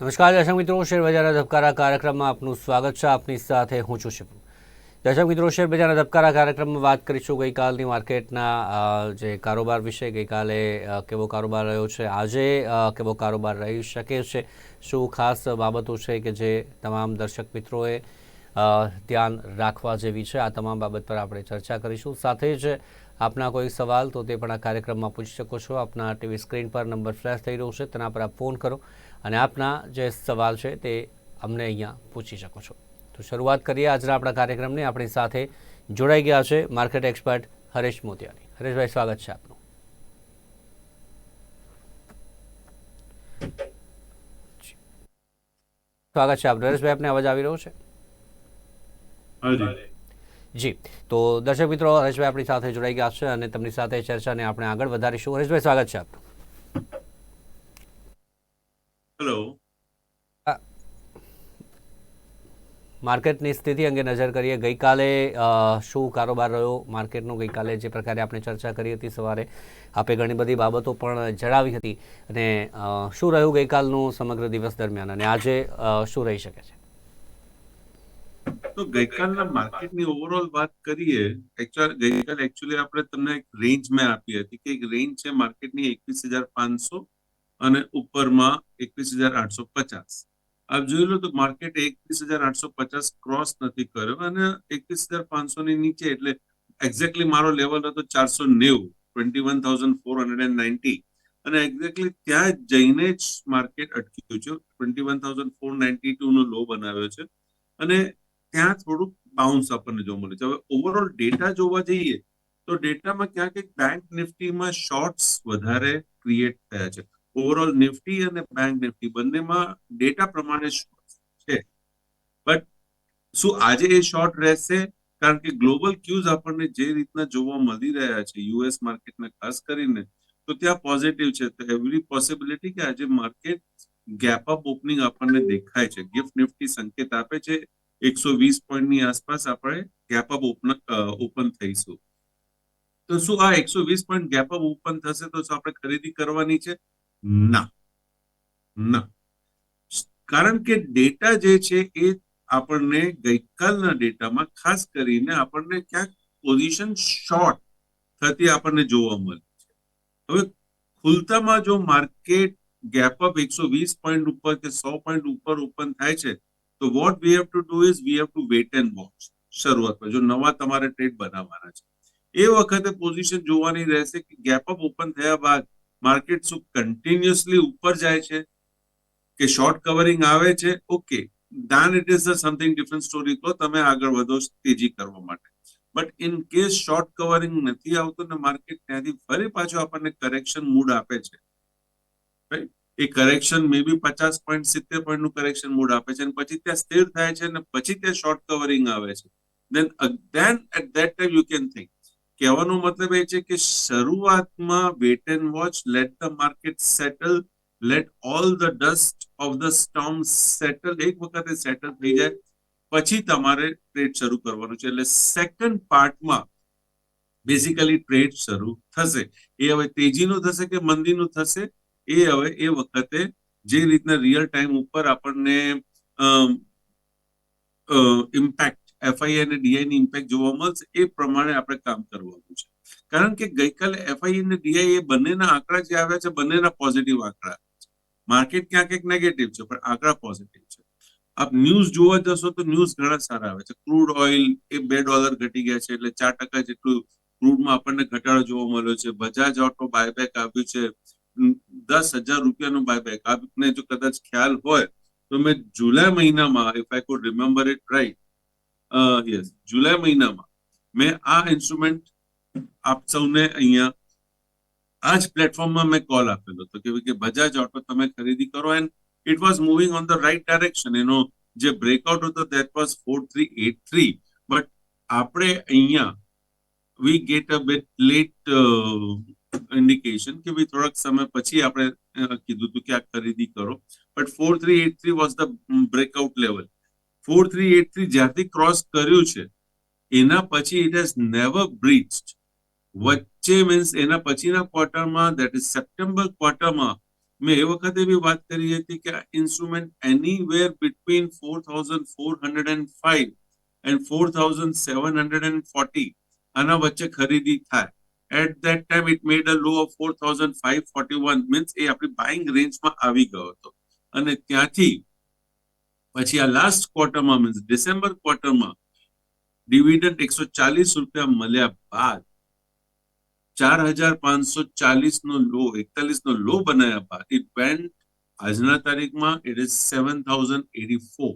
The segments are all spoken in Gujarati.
નમસ્કાર, દર્શક મિત્રો, શેર બજારના ધબકારા કાર્યક્રમમાં આપનું સ્વાગત છે. આપની સાથે હું છું શિપુ. દર્શક મિત્રો, શેર બજારના ધબકારા કાર્યક્રમમાં વાત કરીશું ગઈકાલની માર્કેટના જે કારોબાર વિશે. ગઈકાલે કેવો કારોબાર રહ્યો છે? આજે કેવો કારોબાર રહી શકે છે? શું ખાસ બાબતો છે કે જે તમામ દર્શક મિત્રોએ ધ્યાન રાખવા જેવી છે? આ તમામ બાબત પર આપણે ચર્ચા કરીશું. સાથે જ આપના કોઈ સવાલ તો તે પણ આ કાર્યક્રમમાં પૂછી શકો છો. આપના ટીવી સ્ક્રીન પર નંબર ફ્લેશ થઈ રહ્યો છે. તેના પર આપ ફોન કરો. અને આપના જે સવાલ છે તે અમને અહીંયા પૂછી શકો છો. તો શરૂઆત કરીએ આજના આપણા કાર્યક્રમની. આપણી સાથે જોડાઈ ગયા છે માર્કેટ એક્સપર્ટ હરેશ મોતિયાની. હરેશભાઈ સ્વાગત છે આપનું. સ્વાગત છે આપનું. હરેશભાઈ આપને અવાજ આવી રહ્યો છે? જી. તો દર્શક મિત્રો હરેશભાઈ આપણી સાથે જોડાઈ ગયા છે અને તેમની સાથે ચર્ચાને આપણે આગળ વધારીશું. હરેશભાઈ સ્વાગત છે આપનું. હેલો માર્કેટની સ્થિતિ અંગે નજર કરીએ. ગઈકાલે શું કારોબાર રહ્યો? માર્કેટનો ગઈકાલે જે પ્રકારે આપણે ચર્ચા કરી હતી સવારે આપે ઘણી બધી બાબતો પણ જણાવી હતી. અને શું રહ્યું ગઈકાલનું સમગ્ર દિવસ દરમિયાન? અને આજે શું રહી શકે છે? તો ગઈકાલના માર્કેટની ઓવરઓલ વાત કરીએ એકચ્યુઅલ ગઈકાલે એકચ્યુઅલી આપણે તમને એક રેન્જ મેં આપી હતી કે એક રેન્જ છે માર્કેટની એકવીસ હજાર પાંચસો અને ઉપરમાં એકવીસ હજાર આઠસો પચાસ. આપ જોઈ લો તો માર્કેટ એકવીસ હજાર આઠસો પચાસ ક્રોસ નથી કર્યો અને એકવીસ હજાર પાંચસો ની નીચે, એટલે એક્ઝેક્ટલી મારો લેવલ હતો ચારસો નેવું twenty one thousand four hundred and ninety અને એક્ઝેક્ટલી ત્યાં જઈને જ માર્કેટ અટક્યું છે. Twenty one thousand four ninety two નો લો બનાવ્યો છે. અને ત્યાં થોડુંક બાઉન્સ આપણને જોવા મળે છે. હવે ઓવરઓલ ડેટા જોવા જઈએ, તો ડેટામાં ક્યાંક એક બેંક નિફ્ટીમાં શોર્ટ્સ વધારે ક્રિએટ થયા છે. ઓવરઓલ નિફ્ટી અને બેંક નિફ્ટી બંનેમાં ડેટા પ્રમાણે છે. બટ શું આજે એ શોર્ટ રહેશે? કારણ કે ગ્લોબલ ક્યુઝ આપણને જે રીતના જોવા મળી રહ્યા છે યુએસ માર્કેટને ખાસ કરીને, તો ત્યાં પોઝિટિવ છે. તો એવરી પોસિબિલિટી કે આજે માર્કેટ ગેપ અપ ઓપનિંગ આપણને દેખાય છે. ગિફ્ટ નિફ્ટી સંકેત આપે છે, એકસો વીસ પોઈન્ટની આસપાસ આપણે ગેપ અપ ઓપન ઓપન થઈશું. તો શું આ એકસો વીસ પોઈન્ટ ગેપ અપ ઓપન થશે તો આપણે ખરીદી કરવાની છે? ના. ના. કારણ કે ડેટા જે છે એ આપણને ગઈકાલના ડેટામાં ખાસ કરીને આપણને ક્યાંક પોઝિશન શોર્ટ થતી આપણને જોવા મળી છે. હવે ખુલતામાં જો માર્કેટ ગેપ અપ એકસો વીસ પોઈન્ટ ઉપર કે સો પોઈન્ટ ઉપર ઓપન થાય છે, તો what we have to do is we have to wait and watch શરૂઆતમાં જો નવા તમારે ટ્રેડ બનાવવાના છે. એ વખતે પોઝિશન જોવાની રહેશે કે ગેપ અપ ઓપન થયા બાદ માર્કેટ શું કન્ટિન્યુઅસલી ઉપર જાય છે? કે શોર્ટ કવરિંગ આવે છે? Okay then it is something different story તો તમે આગળ વધો તેજી કરવા માટે. But in case short covering નથી આવતું ને માર્કેટ ત્યાંથી ફરી પાછું આપણને કરેક્શન મૂડ આપે છે. રાઈટ એ કરેક્શન મે બી પચાસ પોઈન્ટ સિત્તેર પોઈન્ટનું કરેક્શન મૂડ આપે છે અને પછી ત્યાં સ્થિર થાય છે અને પછી ત્યાં શોર્ટ કવરિંગ આવે છે. Then then at that time you can think કહેવાનો મતલબ એ છે કે શરૂઆતમાં wait and watch let the market settle let all the dust of the storm settle એક વખતે સેટલ થઈ જાય, પછી તમારે ટ્રેડ શરૂ કરવાનું છે. એટલે સેકન્ડ પાર્ટમાં બેઝિકલી ટ્રેડ શરૂ થશે. એ હવે તેજીનું થશે કે મંદીનું થશે? એ હવે એ વખતે જે રીતના રિયલ ટાઈમ ઉપર આપણને ઇમ્પેક્ટ એફઆઈ અને ડીઆઈ ની ઇમ્પેક્ટ જોવા મળશે એ પ્રમાણે આપણે કામ કરવાનું છે. કારણ કે ગઈકાલે એફઆઈ અને ડીઆઈ એ બંનેના આંકડા જે આવ્યા છે, બંનેના પોઝિટિવ આંકડા માર્કેટ ક્યાંક એક નેગેટિવ છે, પણ આંકડા પોઝિટિવ છે. આપ ન્યૂઝ જોવા જશો તો ન્યૂઝ ઘણા સારા આવે છે. ક્રૂડ ઓઇલ એ બે ડોલર ઘટી ગયા છે, એટલે ચાર ટકા જેટલું ક્રૂડમાં આપણને ઘટાડો જોવા મળ્યો છે. બજાજ ઓટો બાયબેક આવ્યું છે. દસ હજાર રૂપિયાનું બાયબેક આપને જો કદાચ ખ્યાલ હોય તો મેં જુલાઈ મહિનામાં if I could remember it right yes જુલાઈ મહિનામાં મેં આ ઇન્સ્ટ્રુમેન્ટ આપ સૌને અહીંયા આ જ પ્લેટફોર્મમાં મેં કોલ આપેલો. હતો કે કે બજાજ ઓટો તમે ખરીદી કરો and it was moving on the right direction એનો જે બ્રેકઆઉટ હતો that was four three at three but આપણે અહીંયા we get a bit late indication કે ભાઈ થોડાક સમય પછી આપણે કીધું હતું કે આ ખરીદી કરો. But four three at three was the breakout level four three at three જ્યારથી ક્રોસ કર્યું છે, એના પછી ઇટ હેઝ નેવર બ્રીચ્ડ વચ્ચે મીન્સ એના પછીના ક્વાર્ટરમાં દેટ ઇઝ સપ્ટેમ્બર ક્વાર્ટરમાં મેં એ વખતે બી વાત કરી હતી કે આ instrument anywhere between four thousand four hundred and five and four thousand seven hundred and forty આના વચ્ચે ખરીદી થાય. At that time it made a low of four thousand five forty one means એ આપણી બાઇંગ રેન્જમાં આવી ગયો હતો. અને ત્યાંથી પછી આ લાસ્ટ ક્વાર્ટરમાં મીન્સ ડિસેમ્બર ક્વાર્ટરમાં ડિવિડન્ડ એકસો ચાલીસ રૂપિયા મળ્યા બાદ ચાર હજાર પાંચસો ચાલીસ નો લો એકતાલીસ નો લો બનાવ્યા બાદ ઇટ વેન્ટ આજના તારીખમાં it is seven thousand eighty four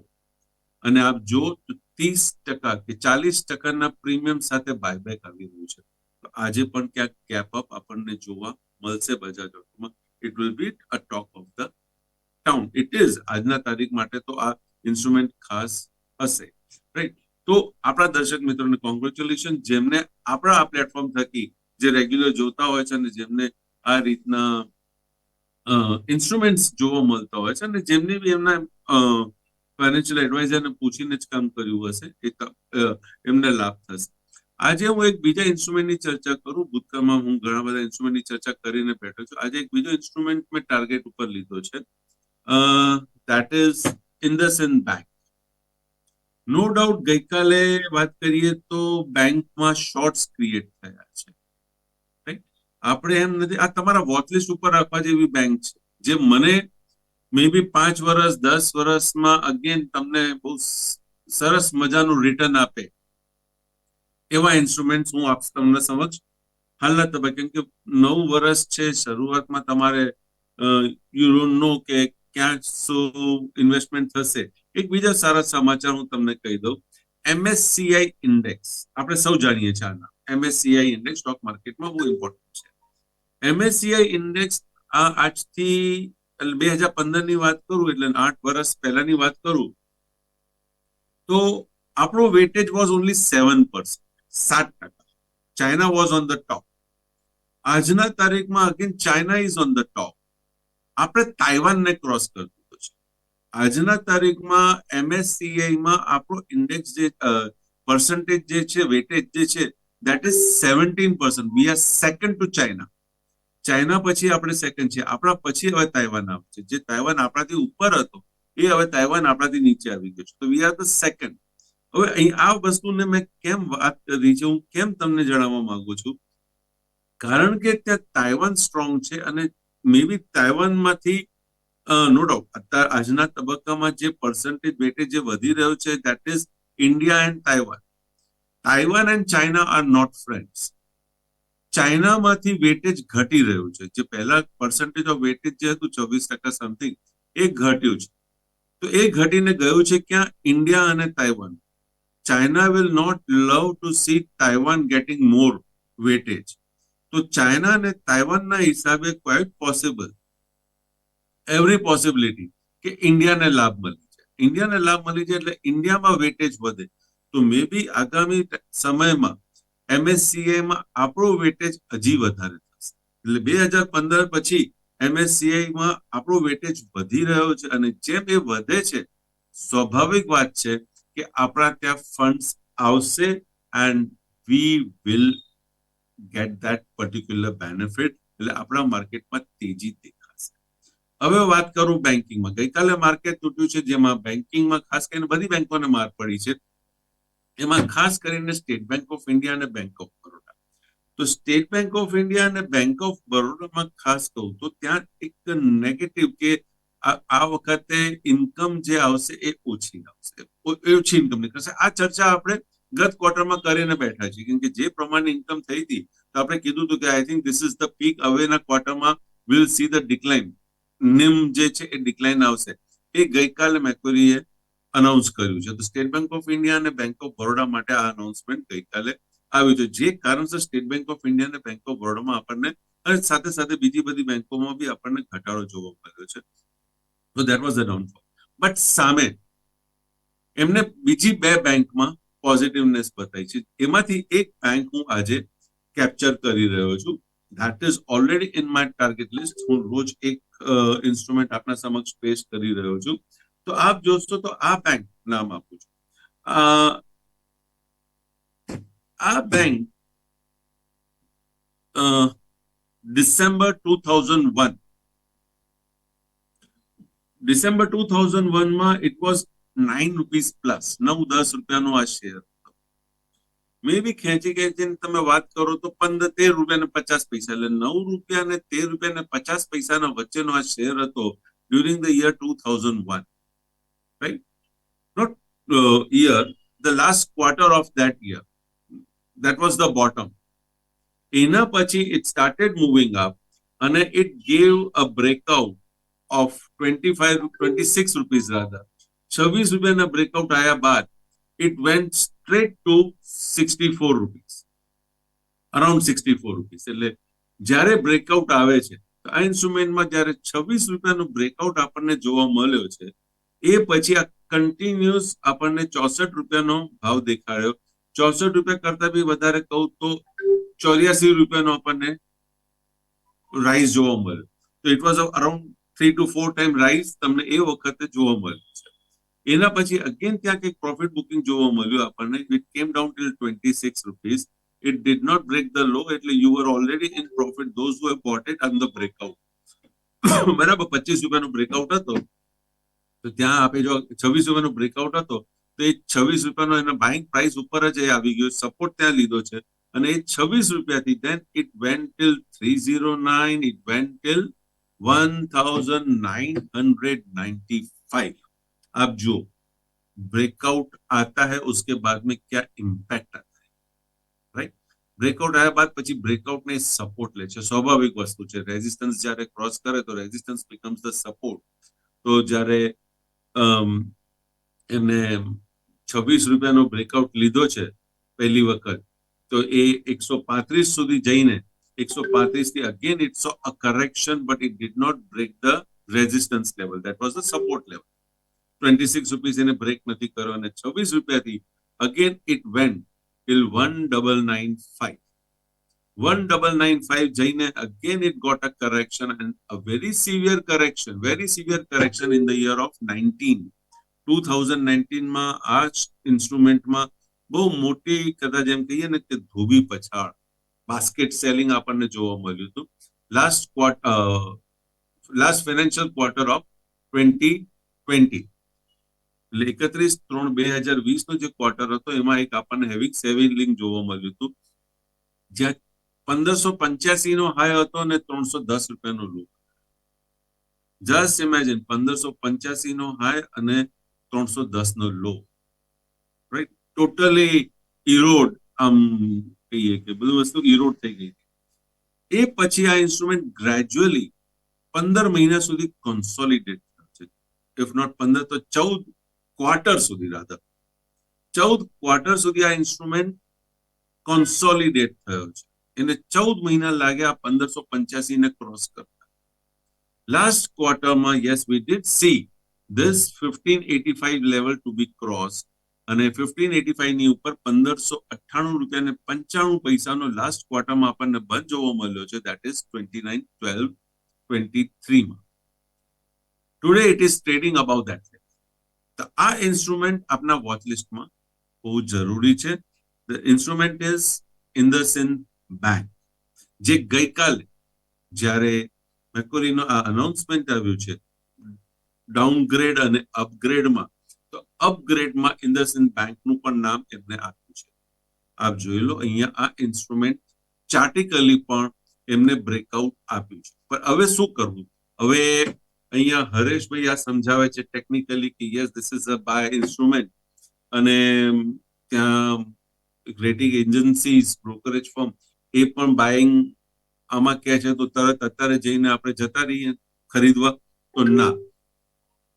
અને આપ જો ત્રીસ ટકા કે ચાલીસ ટકાના પ્રીમિયમ સાથે બાયબેક આવી રહ્યું છે, તો આજે પણ ક્યાંક ગેપ અપ આપણને જોવા મળશે બજાર ઓટોમાં it will be a talk of the town it is આજના તારીખ માટે તો આ ઇન્સ્ટ્રુમેન્ટ ખાસ હશે. રાઈટ તો આપણા દર્શક મિત્રોને કોંગ્રેચ્યુલેશન જેમને આપણા આ પ્લેટફોર્મ થકી જે રેગ્યુલર જોતા હોય છે અને જેમને આ રીતના ઇન્સ્ટ્રુમેન્ટ્સ જોવા મળતા હોય છે અને જેમને બી એમના ફાઇનાન્શિયલ એડવાઇઝરને પૂછીને જ કામ કર્યું હશે, એ એમને લાભ થશે. આજે હું એક બીજા ઇન્સ્ટ્રુમેન્ટની ચર્ચા કરું. ભૂતકાળમાં હું ઘણા બધા ઇન્સ્ટ્રુમેન્ટની ચર્ચા કરીને બેઠો છું. આજે એક બીજો ઇન્સ્ટ્રુમેન્ટ મેં ટાર્ગેટ ઉપર લીધો છે. That is IndusInd bank no doubt ગઈકાલે વાત કરીએ તો બેંકમાં શોર્ટ્સ ક્રિએટ થયા છે. Right? આપણે એમ નથી, આ તમારા વોચલિસ્ટ ઉપર રાખવા જેવી બેંક છે. જે મને મે બી પાંચ વર્ષ દસ વર્ષમાં અગેન તમને બહુ સરસ મજાનું રિટર્ન આપે. એવા ઇન્સ્ટ્રુમેન્ટ હું આપ તમને સમક્ષ હાલના તબક્કે, કેમ કે નવ વર્ષ છે, શરૂઆતમાં તમારે યુ ડોન્ટ નો કે ક્યાં શું ઇન્વેસ્ટમેન્ટ થશે? એક બીજા સારા સમાચાર હું તમને કહી દઉં. એમએસસીઆઈ ઇન્ડેક્સ આપણે સૌ જાણીએ છીએ આના. એમએસસીઆઈ ઇન્ડેક્સ સ્ટોક માર્કેટમાં બહુ ઇમ્પોર્ટન્ટ છે. એમએસસીઆઈ ઇન્ડેક્સ આજથી બે હજાર પંદરની વાત કરું એટલે આઠ વર્ષ પહેલાની વાત કરું, તો આપણો weightage was only seven percent સાત ટકા. China was on the top આજના તારીખમાં again China is on the top આપણે તાઇવાનને ક્રોસ કરી દીધો છે. આજના તારીખમાં એમએસસીઆઈમાં આપણો ઇન્ડેક્સ જે પર્સન્ટેજ જે છે વેટેજ જે છે that is seventeen percent we are second to China China પછી આપણે સેકન્ડ છે આપણા પછી હવે તાઇવાન આવે છે. જે તાઇવાન આપણાથી ઉપર હતો, એ હવે તાઇવાન આપણાથી નીચે આવી ગયો છે. તો વી આર ધ સેકન્ડ હવે અહીં આ વસ્તુને મેં કેમ વાત કરી છે, હું કેમ તમને જણાવવા માંગુ છું? કારણ કે ત્યાં તાઇવાન સ્ટ્રોંગ છે અને મે બી તાઇવાનમાંથી નો ડાઉટ અત્યારે આજના તબક્કામાં જે પર્સન્ટેજ વેટેજ જે વધી રહ્યો છે that is India and Taiwan Taiwan and China are not friends ચાઇનામાંથી weightage ઘટી રહ્યું છે. જે પહેલા પર્સન્ટેજ ઓફ વેટેજ જે હતું, ચોવીસ ટકા સમથિંગ એ ઘટ્યું છે. તો એ ઘટીને ગયું છે ક્યાં? ઇન્ડિયા અને Taiwan China will not love to see Taiwan getting more weightage તો ચાઇના અને તાઇવાનના હિસાબે ક્વાઇટ પોસિબલ એવરી પોસિબિલિટી કે ઇન્ડિયાને લાભ મળી છે ઇન્ડિયાને લાભ મળી જાય એટલે ઇન્ડિયામાં વેટેજ વધે. તો મે બી આગામી સમયમાં એમએસસીઆઈમાં આપણો વેટેજ હજી વધારે થશે. એટલે બે હજાર પંદર પછી એમએસસીઆઈમાં આપણો વેટેજ વધી રહ્યો છે અને જેમ એ વધે છે, સ્વાભાવિક વાત છે કે આપણા ત્યાં ફંડ્સ આવશે and we will get that particular benefit એટલે આપણા માર્કેટમાં તેજી દેખાશે. હવે વાત કરું બેન્કિંગમાં ગઈકાલે માર્કેટ તૂટ્યું છે, જેમાં બેન્કિંગમાં ખાસ કરીને બધી બેંકોને માર પડી છે. એમાં ખાસ કરીને સ્ટેટ બેંક ઓફ ઇન્ડિયા અને બેંક ઓફ બરોડા. તો સ્ટેટ બેંક ઓફ ઇન્ડિયા અને બેંક ઓફ બરોડામાં ખાસ કહું તો ત્યાં એક નેગેટિવ કે આ વખતે ઇન્કમ જે આવશે એ ઓછી આવશે. ઓછી ઇન્કમ નીકળશે. આ ચર્ચા આપણે ગત ક્વાર્ટરમાં કરીને બેઠા છીએ. કેમ કે જે પ્રમાણે ઇન્કમ થઈ હતી, તો આપણે કીધું હતું કે I think this is the peak હવેના ક્વાર્ટરમાં will see the decline NIM જે છે એ ડિક્લાઇન આવશે. એ ગઈકાલે મેક્વરીએ અનાઉન્સ કર્યું છે. તો સ્ટેટ બેંક ઓફ ઇન્ડિયા અને બેંક ઓફ બરોડા માટે આ અનાઉન્સમેન્ટ ગઈકાલે આવ્યું છે. જે કારણસર સ્ટેટ બેંક ઓફ ઇન્ડિયા અને બેંક ઓફ બરોડામાં આપણને અને સાથે સાથે બીજી બધી બેંકોમાં બી આપણને ઘટાડો જોવા મળ્યો છે. તો that was the downfall but સામે એમને બીજી બે બેંકમાં પોઝિટિવનેસ બતાવી છે. એમાંથી એક બેંક હું આજે કેપ્ચર કરી રહ્યો છું. That is already in my target list હું રોજ એક ઇન્સ્ટ્રુમેન્ટ આપના સમક્ષ પેશ કરી રહ્યો છું. તો આપ જોશો તો આ બેંક નામ આપું છું. આ bank December two thousand one December two thousand વનમાં it was nine rupees plus નવ, દસ રૂપિયાનો આ શેર મે બી ખેંચી ખેંચીને તમે વાત કરો તો પંદર, તેર રૂપિયા ને પચાસ પૈસા, એટલે નવ રૂપિયા ને તેર રૂપિયા ને પચાસ પૈસાના વચ્ચેનો આ શેર હતો during the year two thousand one right not year the last quarter of that year that was the bottom એના પછી ઇટ સ્ટાર્ટેડ મૂવિંગ અપ અને it gave a breakout of twenty five twenty six rupees rather છવ્વીસ રૂપિયાના બ્રેકઆઉટ આવ્યા બાદ it went straight to sixty four rupees around sixty four rupees એટલે જ્યારે બ્રેકઆઉટ આવે છે, તો આ ઇન્સ્ટ્રુમેન્ટમાં જ્યારે છવ્વીસ રૂપિયાનો બ્રેકઆઉટ આપણને જોવા મળ્યો છે, એ પછી આ કન્ટિન્યુઅસ આપણને ચોસઠ રૂપિયાનો ભાવ દેખાડ્યો. ચોસઠ રૂપિયા કરતા બી વધારે કહું તો ચોર્યાસી રૂપિયાનો આપણને રાઈઝ જોવા મળ્યો. તો it was around three two four time rise તમને એ વખતે જોવા મળ્યું છે. એના પછી અગેન ત્યાં કંઈક પ્રોફિટ બુકિંગ જોવા મળ્યું આપણને it came down till twenty six rupees it did not break the low એટલે you are already in profit those who have bought it on the breakout બરાબર, પચીસ રૂપિયાનો બ્રેકઆઉટ હતો. તો ત્યાં આપે જો છવ્વીસ રૂપિયાનો બ્રેકઆઉટ હતો, તો એ છવ્વીસ રૂપિયાનો એના બાઇંગ પ્રાઇસ ઉપર જ એ આવી ગયો. સપોર્ટ ત્યાં લીધો છે. અને એ છવ્વીસ રૂપિયાથી then it went till three zero nine it went till one thousand nine hundred ninety five आप जो ब्रेकआउट आता है उसके बाद में क्या इम्पैक्ट आता है राइट બ્રેકઆઉટ આવ્યા બાદ પછી બ્રેકઆઉટ ને સપોર્ટ લે છે સ્વાભાવિક વસ્તુ છે રેઝિસ્ટન્સ જ્યારે ક્રોસ કરે તો રેઝિસ્ટન્સ બીકમ્સ ધ સપોર્ટ તો જ્યારે અમ, એમને છવ્વીસ રૂપિયાનો બ્રેકઆઉટ લીધો છે પહેલી વખત તો એ એકસો પાંત્રીસ સુધી જઈને એકસો પાંત્રીસ થી again it so a correction but it did not break the resistance level that was the support level twenty six rupees એને બ્રેક નથી કર્યો અને છવ્વીસ રૂપિયાથી again it went till one double nine five one double nine five જઈને again it got a correction and a very severe correction very severe correction in the year of nineteen two thousand નાઇન્ટીનમાં આ ઇન્સ્ટ્રુમેન્ટમાં બહુ મોટી, કદાચ એમ કહીએ ને કે ધોબી પછાડ બાસ્કેટ સેલિંગ આપણને જોવા મળ્યું હતું. Last quarter last financial quarter of twenty twenty એટલે એકત્રીસ ત્રણ બે હજાર વીસ નો જે ક્વાર્ટર હતો, એમાં એક આપણને હેવી સેવિંગ જોવા મળ્યું હતું. જ્યાં પંદરસો પંચ્યાસી નો હાઈ હતો અને ત્રણસો દસ રૂપિયાનો લો જસ્ટ ઇમેજિન પંદરસો પંચ્યાસી નો હાઈ અને ત્રણસો દસ નો લો રાઈટ ટોટલી ઇરોડ આમ કહીએ કે બધું વસ્તુ ઇરોડ થઈ ગઈ. એ પછી આ ઇન્સ્ટ્રુમેન્ટ ગ્રેજ્યુઅલી પંદર મહિના સુધી કોન્સોલિડેટ થયો ઇફ નોટ પંદર તો ચૌદ ક્વાર્ટર સુધી રાધર ચૌદ ક્વાર્ટર સુધી આ ઇન્સ્ટ્રુમેન્ટ કોન્સોલિડેટ થયો છે. એને ચૌદ મહિના લાગ્યા પંદરસો પંચ્યાસી ને ક્રોસ કરતા. લાસ્ટ ક્વાર્ટરમાં yes we did see this fifteen eighty five level to be cross અને ફિફ્ટીન એટી ફાઈવની ઉપર પંદરસો અઠ્ઠાણું રૂપિયા ને પંચાણું પૈસાનો લાસ્ટ ક્વાર્ટરમાં આપણને બંધ જોવા મળ્યો છે. That is twenty nine twelve twenty થ્રીમાં today it is trading about that તો આ ઇન્સ્ટ્રુમેન્ટ આપના વોચ લિસ્ટમાં જરૂરી છે. The instrument is IndusInd bank જે ગઈકાલે જ્યારે મેકોરીનો આ અનાઉન્સમેન્ટ આવ્યું છે ડાઉનગ્રેડ અને અપગ્રેડમાં તો અપગ્રેડમાં ઇન્દરસિન બેંકનું પણ નામ એમને આપ્યું છે. આપ જોઈ લો, અહીંયા આ ઇન્સ્ટ્રુમેન્ટ ચાર્ટિકલી પણ એમને બ્રેકઆઉટ આપ્યું છે. પણ હવે શું કરવું? હવે અહીંયા હરેશભાઈ આ સમજાવે છે ટેકનિકલી કે yes this is a buy instrument અને ત્યાં રેટિંગ એજન્સીઝ બ્રોકરેજ ફર્મ એ પણ બાયિંગ આમાં કહે છે તો તરત અત્યારે જઈને આપણે જતા રહીએ ખરીદવા તો ના.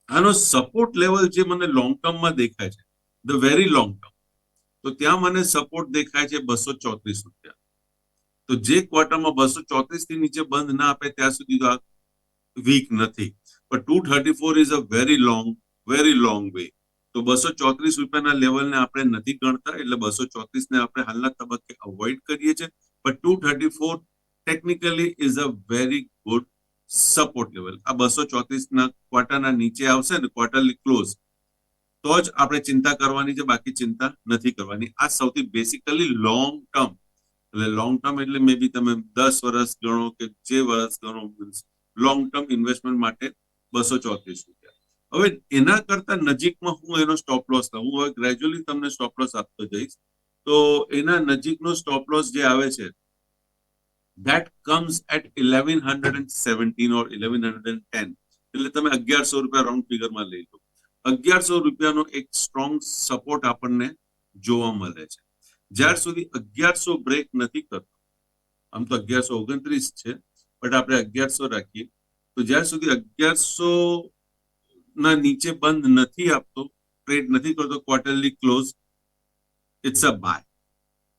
આનો સપોર્ટ લેવલ જે મને લોંગ ટર્મમાં દેખાય છે ધ વેરી લોંગ ટર્મ તો ત્યાં મને સપોર્ટ દેખાય છે બસો ચોત્રીસ રૂપિયા. તો જે ક્વાર્ટરમાં બસો ચોત્રીસથી નીચે બંધ ના આપે, ત્યાં સુધી તો આ વીક નથી. પણ two thirty four is a very long very long way તો બસો ચોત્રીસ રૂપિયાના લેવલને આપણે નથી ગણતા, એટલે બસો ચોત્રીસને આપણે હાલના તબક્કે અવોઇડ કરીએ છીએ. પણ two thirty four technically is a very good support level આ બસો ચોત્રીસના ક્વાર્ટરના નીચે આવશે ને ક્વાર્ટરલી ક્લોઝ તો જ આપણે ચિંતા કરવાની છે, બાકી ચિંતા નથી કરવાની. આ સૌથી બેસિકલી લોંગ ટર્મ એટલે લોંગ ટર્મ એટલે મે બી તમે દસ વર્ષ ગણો કે જે વર્ષ ગણો લોંગ ટર્મ ઇન્વેસ્ટમેન્ટ માટે બસો ચોત્રીસ રૂપિયા. હવે એના કરતા નજીકમાં હું એનો સ્ટોપ લોસ હું હવે ગ્રેજ્યુઅલી તમને સ્ટોપ લોસ આપતો જઈશ. તો એના નજીકનો સ્ટોપ લોસ જે આવે છે, that comes at 1117 or 1110 એટલે તમે અગિયારસો રૂપિયા રાઉન્ડ ફિગરમાં લઈ લો. અગિયારસો રૂપિયાનો એક સ્ટ્રોંગ સપોર્ટ આપણને જોવા મળે છે. જ્યાર સુધી અગિયારસો બ્રેક નથી કરતો, આમ તો અગિયારસો ઓગણત્રીસ છે બટ આપણે અગિયારસો રાખીએ. તો જ્યાં સુધી અગિયારસો ના નીચે બંધ નથી આપતો ટ્રેડ નથી કરતો quarterly close it's a buy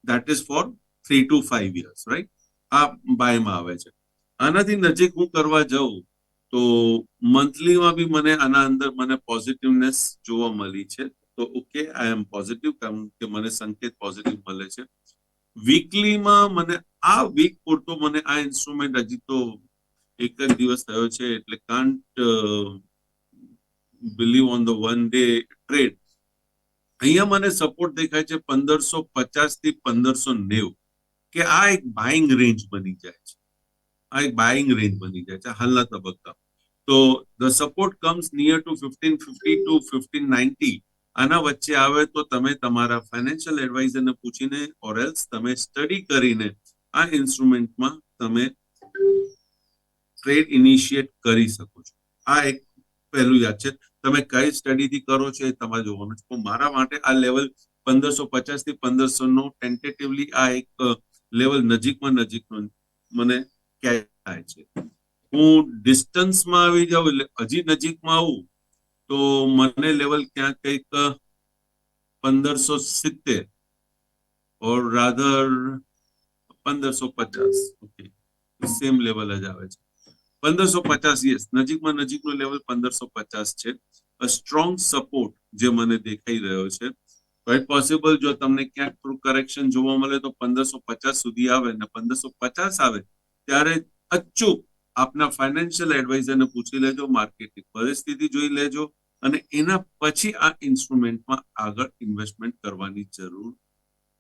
that is for three to five years right આ બાયમાં આવે છે. આનાથી નજીક હું કરવા જાઉં, તો મંથલીમાં બી મને આના અંદર મને પોઝિટિવનેસ જોવા મળી છે. તો ઓકે આઈ એમ પોઝિટિવ કારણ કે મને સંકેત પોઝિટિવ મળે છે. વીકલીમાં મને આ વીક પૂરતો મને આ ઇન્સ્ટ્રુમેન્ટ હજી તો એક જ દિવસ થયો છે એટલે can't believe on the one day trade અહીંયા મને સપોર્ટ દેખાય છે પંદરસો પચાસથી પંદરસો નેવું, કે આ એક બાઇંગ રેન્જ બની જાય છે. આ એક બાઇંગ રેન્જ બની જાય છે, હાલના તબક્કા તો the support comes near to fifteen fifty to fifteen ninety આના વચ્ચે આવે તો તમે તમારા ફાઇનાન્શિયલ એડવાઇઝરને પૂછીને ઓર એલ્સ તમે સ્ટડી કરીને આ ઇન્સ્ટ્રુમેન્ટમાં તમે ટ્રેડ ઇનિશિયેટ કરી શકો છો. આ એક પહેલું યાદ છે. તમે કઈ સ્ટડીથી કરો છો એ તમારે જોવાનું છે. મારા માટે આ લેવલ પંદરસો પચાસથી પંદરસો નો ટેન્ટેટિવલી આ એક લેવલ નજીકમાં નજીકનો મને ક્યાંય થાય છે. હું ડિસ્ટન્સમાં આવી જાઉં એટલે હજી નજીકમાં આવું તો મને લેવલ ક્યાંક કંઈક પંદરસો સિત્તેર ઓર રાધર પંદરસો પચાસ. ઓકે સેમ લેવલ જ આવે છે. પંદરસો પચાસ યસ નજીકમાં નજીકનું લેવલ પંદરસો પચાસ છે. સ્ટ્રોંગ સપોર્ટ જે મને દેખાઈ રહ્યો છે. ક્વાઇટ પોસિબલ જો તમને ક્યાંક થોડું કરેક્શન જોવા મળે તો પંદરસો પચાસ સુધી આવે ને પંદરસો પચાસ આવે ત્યારે અચૂક આપના ફાઇનાન્શિયલ એડવાઇઝરને પૂછી લેજો માર્કેટની પરિસ્થિતિ જોઈ લેજો અને એના પછી આ ઇન્સ્ટ્રુમેન્ટમાં આગળ ઇન્વેસ્ટમેન્ટ કરવાની જરૂર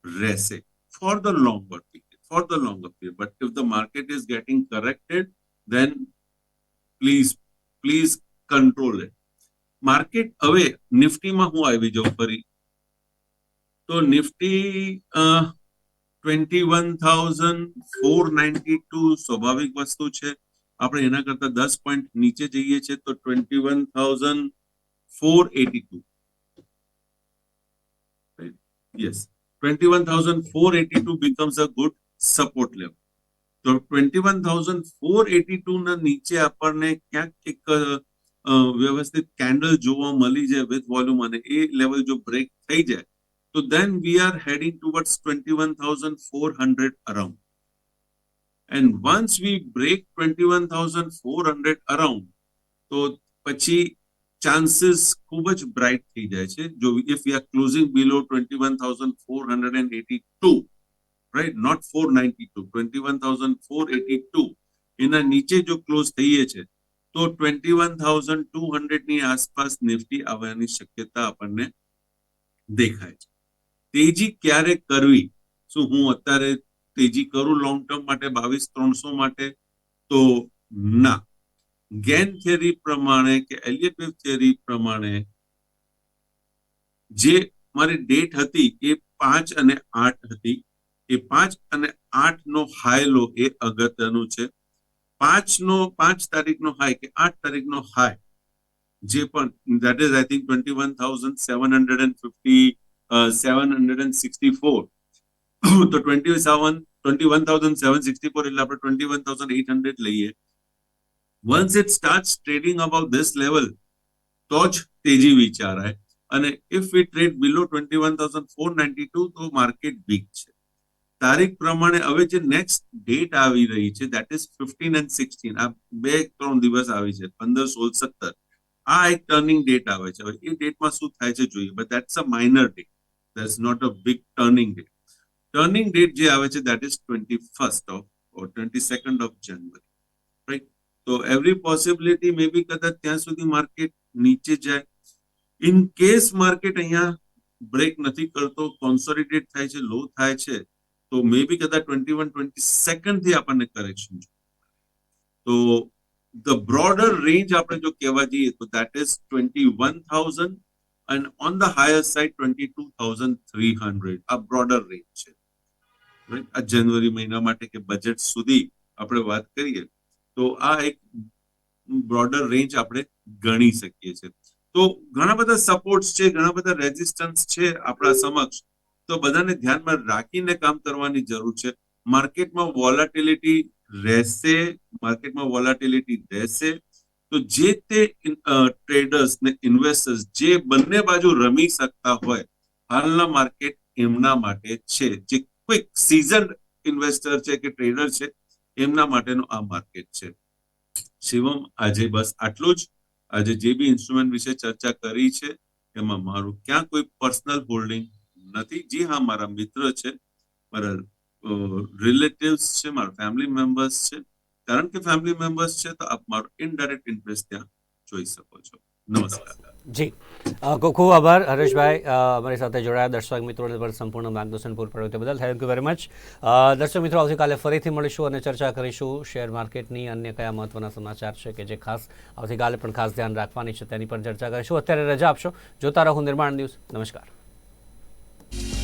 રહેશે. For the longer period for the longer period but if the market is getting corrected then please please control it. Market હવે નિફ્ટીમાં હું આવી જાઉં ફરી. તો Nifty twenty one thousand four ninety two સ્વાભાવિક વસ્તુ છે. આપણે એના કરતા દસ પોઈન્ટ નીચે જઈએ છીએ તો twenty one thousand four eighty two yes twenty one thousand four eighty two becomes a good support level તો twenty one thousand four eighty two ના નીચે આપણને ક્યાંક એક વ્યવસ્થિત કેન્ડલ જોવા મળી જાય વિથ વોલ્યુમ અને એ લેવલ જો બ્રેક થઈ જાય, તો then we are heading towards twenty one thousand four hundred around and once we break twenty one thousand four hundred around તો પછી ચાન્સીસ ખૂબ જ બ્રાઇટ થઈ જાય છે. જો if we are closing below twenty one thousand four hundred and eighty two right? Not 492 21482 એના નીચે જો ક્લોઝ થઈએ છે, તો 21200 ની આસપાસ નિફ્ટી આવવાની શક્યતા આપણને દેખાય છે. તેજી ક્યારે કરવી? શું હું અત્યારે તેજી કરું લોંગ ટર્મ માટે બાવીસ ત્રણસો માટે? તો ના. ગેન થિયરી પ્રમાણે કે એલિયટિવ થિયરી પ્રમાણે જે મારી ડેટ હતી એ પાંચ અને આઠ હતી. એ પાંચ અને આઠ નો હાઈ લો એ અગત્યનું છે. પાંચ નો પાંચ તારીખનો હાઈ કે આઠ તારીખનો હાઈ જે પણ that is I think twenty one thousand seven hundred and fifty seven hundred and sixty four તો twenty seven twenty one thousand seven sixty four એટલે આપણે twenty one thousand eight hundred લઈએ. Once it start trading about this level તો જ તેજી વિચારાય. અને if we trade below twenty one thousand four ninety two તો માર્કેટ વીક છે. તારીખ પ્રમાણે હવે જે નેક્સ્ટ ડેટ આવી રહી છે that is fifteen and sixteen આ બે ત્રણ દિવસ આવી છે, પંદર, સોળ, સત્તર, આ એક ટર્નિંગ ડેટ આવે છે. હવે એ ડેટમાં શું થાય છે જોઈએ but that's a minor date that's not a big turning date turning date જે આવે છે that is twenty first of twenty second of January right તો એવરી પોસિબિલિટી મે બી કદાચ ત્યાં સુધી માર્કેટ નીચે જાય. ઇન કેસ માર્કેટ અહીંયા બ્રેક નથી કરતો કોન્સોલિડેટ થાય છે લો થાય છે તો મે બી કદાચ ટ્વેન્ટી વન ટ્વેન્ટી સેકન્ડથી આપણને કરેક્શન તો ધ બ્રોડર રેન્જ આપણે જો કહેવા જઈએ, તો that is twenty one thousand and on the higher side twenty two thousand three hundred આ બ્રોડર રેન્જ છે. આ જાન્યુઆરી મહિના માટે કે બજેટ સુધી આપણે વાત કરીએ, તો આ એક બ્રોડર રેન્જ આપણે ગણી શકીએ છીએ. તો ઘણા બધા સપોર્ટ્સ છે, ઘણા બધા રેઝિસ્ટન્સ છે આપણા સમક્ષ. તો બધાને ધ્યાનમાં રાખીને કામ કરવાની જરૂર છે. માર્કેટમાં વોલાટિલિટી રહેશે, માર્કેટમાં વોલાટિલિટી રહેશે તો જે તે ટ્રેડર્સ ને ઇન્વેસ્ટર્સ જે બંને બાજુ રમી શકતા હોય, હાલના માર્કેટ એમના માટે છે. જે ક્વિક સીઝન ઇન્વેસ્ટર છે કે ટ્રેડર છે, એમના માટેનું આ માર્કેટ છે. શિવમ, આજે બસ આટલું જ. આજે જે બી ઇન્સ્ટ્રુમેન્ટ વિશે ચર્ચા કરી છે, એમાં મારું ક્યાં કોઈ પર્સનલ હોલ્ડિંગ નથી. જી હા, મારા મિત્ર છે, મારા રિલેટિવ્સ છે, મારા ફેમિલી મેમ્બર્સ છે. કારણ કે ફેમિલી મેમ્બર્સ છે, તો આપ મારો ઇનડાયરેક્ટ ઇન્ટરેસ્ટ ત્યાં જોઈ શકો છો. નમસ્કાર. જી. ખૂબ ખૂબ આભાર, હરેશભાઈ. અમારી સાથે જોડાયા. દર્શક મિત્રોને પર સંપૂર્ણ માર્ગદર્શન પૂરું પાડ્યું તે બદલ. થેન્ક યુ વેરી મચ દર્શક મિત્રો આવતીકાલે ફરીથી મળીશું અને ચર્ચા કરીશું શેર માર્કેટની અન્ય કયા મહત્વના સમાચાર છે કે જે ખાસ આવતીકાલે પણ ખાસ ધ્યાન રાખવાની છે તેની પણ ચર્ચા કરીશું. અત્યારે રજા આપશો. જોતા રહો નિર્માણ ન્યૂઝ. નમસ્કાર. Yeah.